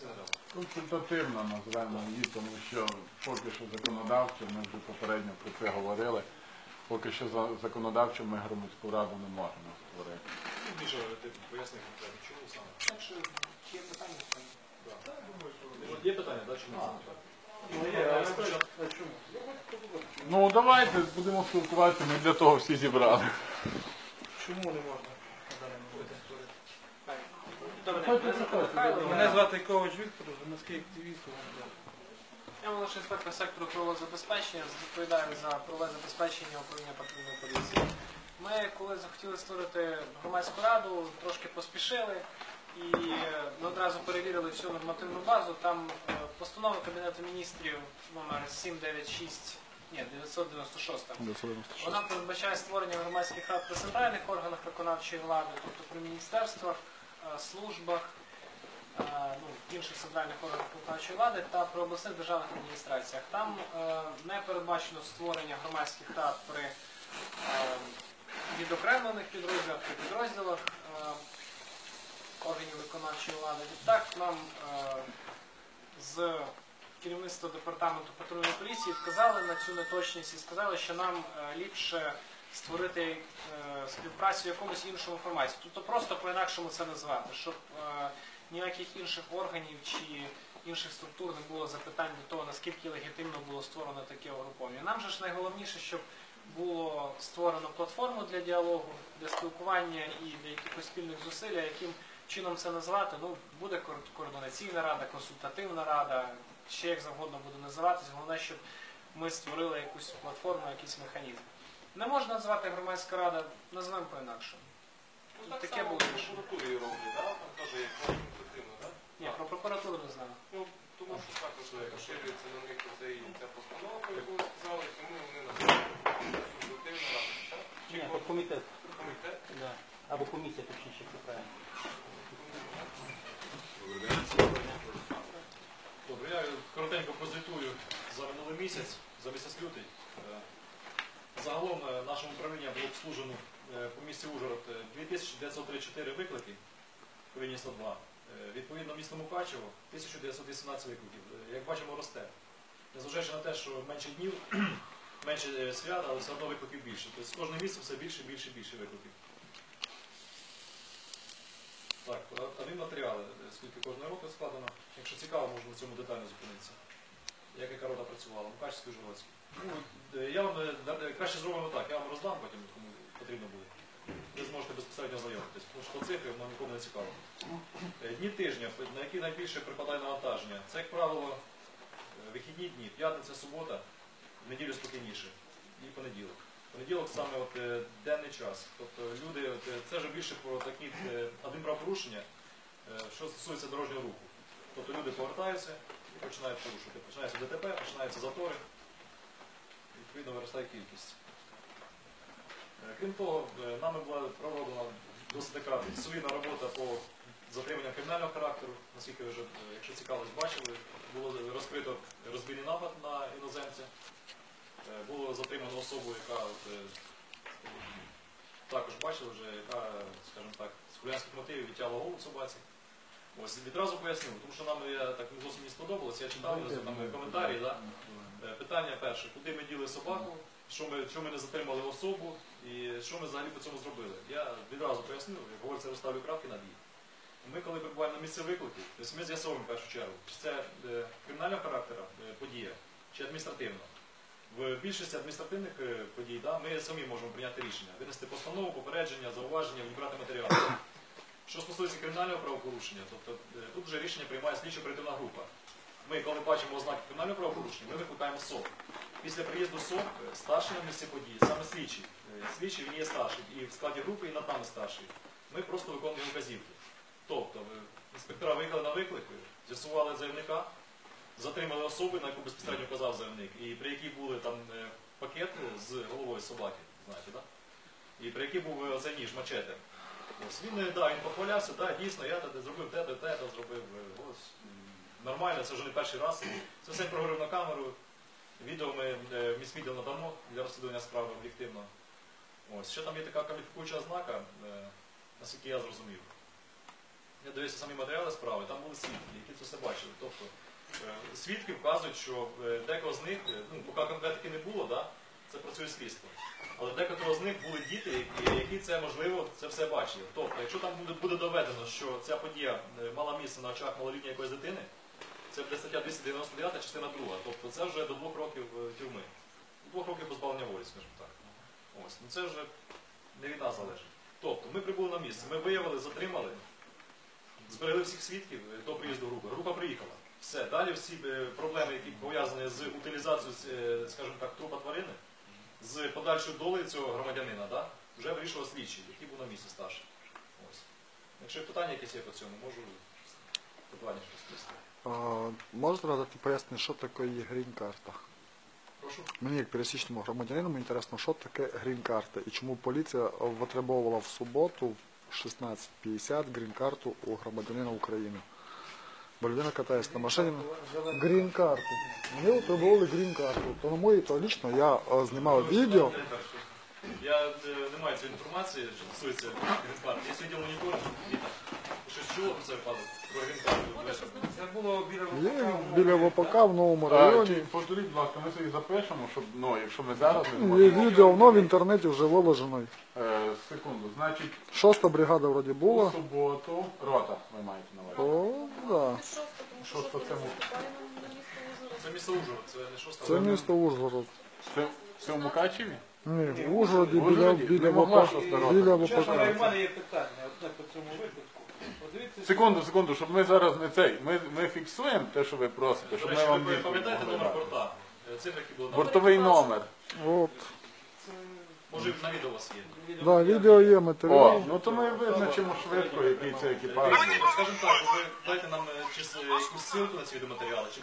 Сенедал. Консультативно називаємо її, тому що поки що законодавчо, ми вже попередньо про це говорили, поки що за- законодавчо ми громадську раду не можемо створити. Ну, більше ти поясни конкретно, чому саме? Так що є питання? Да. Є питання, да, чому саме так? Ну, Ну давайте будемо спілкуватися, ми для того всі зібрали. Чому не можна? Мене звати Ковач Віктор, громадський активіст. Я молодший інспектор сектору правового забезпечення, відповідаю за правове забезпечення управління патрульної поліції. Ми, коли захотіли створити громадську раду, трошки поспішили і е, ми одразу перевірили всю нормативну базу. Там е, постанова Кабінету міністрів номер 796, ні, 996. Вона передбачає створення громадських рад при центральних органах виконавчої влади, тобто при міністерствах, е, службах, е, ну, інших центральних органах виконавчої влади та при обласних державних адміністраціях. Там е, не передбачено створення громадських рад при відокремлених підрозділах, при підрозділах органів виконавчої влади. Відтак нам з керівництва департаменту патрульної поліції вказали на цю неточність і сказали, що нам е, ліпше створити е, співпрацю в якомусь іншому форматі. Тобто просто по-інакшому це назвати, щоб е, ніяких інших органів чи інших структур не було запитань до того, наскільки легітимно було створено таке угруповання. Нам же ж найголовніше, щоб було створено платформу для діалогу, для спілкування і для якихось спільних зусиль, яким чином це назвати, ну буде координаційна рада, консультативна рада, ще як завгодно буде називатись. Головне, щоб ми створили якусь платформу, якийсь механізм. Не можна назвати громадська рада, назвемо по-інакшому. Ну, так Таке само було в прокуратурі роблять, да? там теж є консультативно, да? Ні, про прокуратуру не знаю. Ну, тому що також поширюється на них цей, ця постанова, про яку ви сказали, тому вони називають консультативна рада. так? Чи Ні, то комітет. комітет? Да. Або комісія, точніше, місяць, за місяць лютий. Е, Загалом е, нашому управлінню було обслужено е, по місті Ужгород е, 2934 виклики по лінії 102. Е, Відповідно, місто Мукачево 1918 викликів. Як бачимо, росте. Незважаючи на те, що менше днів, менше свят, але все одно викликів більше. Тобто з кожним місцем все більше, більше, більше викликів. Так, адмінматеріали, скільки кожного року складено. Якщо цікаво, можна на цьому детально зупинитися. Як яка рота працювала, Мукачівський Ужгородський. Ну, е, я вам е, е, краще зробимо так, я вам роздам потім, кому потрібно буде. Ви зможете безпосередньо ознайомитись, тому що по цифрі воно нікому не цікаво. Дні тижня, на які найбільше припадає навантаження, це, як правило, вихідні дні, п'ятниця, субота, неділю спокійніше і понеділок. Понеділок саме от, е, денний час. Тобто люди, от, це вже більше про такі е, адмінправопорушення, е, що стосується дорожнього руху. Тобто люди повертаються і починають порушувати. Починається ДТП, починаються затори, відповідно виростає кількість. Е, Крім того, е, нами була пророблена досить така солідна робота по затриманню кримінального характеру, наскільки ви вже, е, якщо цікавились, бачили, було розкрито розбійний напад на іноземця. Було затримано особу, яка також бачили вже, яка, скажімо так, з хуліганських мотивів відтягла голову собаці. Ось відразу пояснив, тому що нам я так зовсім не сподобалося, я читав там коментарі. Да? Е, Питання перше, куди ми діли собаку, що ми, що ми не затримали особу і що ми взагалі по цьому зробили. Я відразу пояснив, як говориться, розставлю крапки над «і». Ми, коли прибуваємо на місце виклику, тобто ми з'ясовуємо в першу чергу, чи це е, кримінального характеру е, подія, чи адміністративна. В більшості адміністративних подій да, ми самі можемо прийняти рішення, винести постанову, попередження, зауваження, відбрати матеріали. Що стосується кримінального правопорушення, тобто е, тут вже рішення приймає слідчо-оперативна група. Ми, коли бачимо ознаки кримінального правопорушення, ми викликаємо СОП. Після приїзду СОП е, старший на місці події, саме слідчий. Е, Слідчий він є старший і в складі групи, і над нами старший. Ми просто виконуємо вказівки. Тобто, інспектора виїхали на виклик, е, з'ясували заявника, затримали особу, на яку безпосередньо вказав заявник, і при якій були там пакет з головою собаки, знаєте, да? і при якій був оцей ніж, мачете. Ось він, е, да, він похвалявся, да, дійсно, я тоді зробив те, те, те, те зробив. е, Ось, нормально, це вже не перший раз. Це все проговорив на камеру. Відео ми е, в міськвідділ надамо для розслідування справи об'єктивно. Ось, ще там є така кваліфікуюча ознака, е, наскільки я зрозумів. Я дивився самі матеріали справи, там були свідки, які це все бачили. Тобто е, свідки вказують, що е, декого з них, е, ну поки конкретики не було, да, це працює слідство. Але декотрого з них були діти, які, які це можливо це все бачили. Тобто, якщо там буде, буде доведено, що ця подія е, мала місце на очах малолітньої якоїсь дитини, це буде стаття 299, частина 2. Тобто це вже до двох років е, тюрми. До двох років позбавлення волі, скажімо так. Ось, ну це вже не від нас залежить. Тобто ми прибули на місце, ми виявили, затримали, зберегли всіх свідків е, до приїзду групи. Група приїхала. Все, далі всі проблеми, які пов'язані з утилізацією, скажімо так, трупа тварини, з подальшою долею цього громадянина, да, вже вирішував слідчий, який був на місці старший. Ось. Якщо питання якісь є по цьому, можу питання розповісти. А, можете надати пояснення, що таке є грін-карта? Прошу. Мені як пересічному громадянину інтересно, що таке грін-карта і чому поліція витребовувала в суботу в 16.50 грін-карту у громадянина України. Бо людина катається на машині. Грін-карту. Мені витребували грін-карту. То на мої, то лічно я е, знімав відео. Я е, не маю цієї інформації, що стосується грінкарти. Я сидів моніторинг і так. Щось чуlo про цей випадок? Про грінкарту? Це було біля Є ВПК. біля ВПК в новому районі. повторіть, будь ласка, ми собі запишемо, щоб, ну, якщо ми зараз не Є зможемо. відео, воно в інтернеті вже виложено. Е, секунду, значить, Шоста бригада вроді у була. суботу, рота, ви маєте на увазі. О, да. Шоста це Це місто Ужгород, це не шоста. Це місто Ужгород. Це, це в Мукачеві? Ні, в Ужгороді біля, біля ВПК. Біля Чесно, в мене є питання одне по цьому випадку. Подивіться, Секунду, секунду, щоб ми зараз не цей. Ми, ми фіксуємо те, що ви просите, щоб ми вам ви відповідь пам'ятаєте могли номер дати. порта? Е, Цифри, які були на Бортовий номер. От. Може на відео у вас є. Да, відео є О, матеріал. ну то ми визначимо швидко, який це екіпаж. Скажімо так, ви дайте нам е, чи с- якусь ссылку на ці відеоматеріали, чи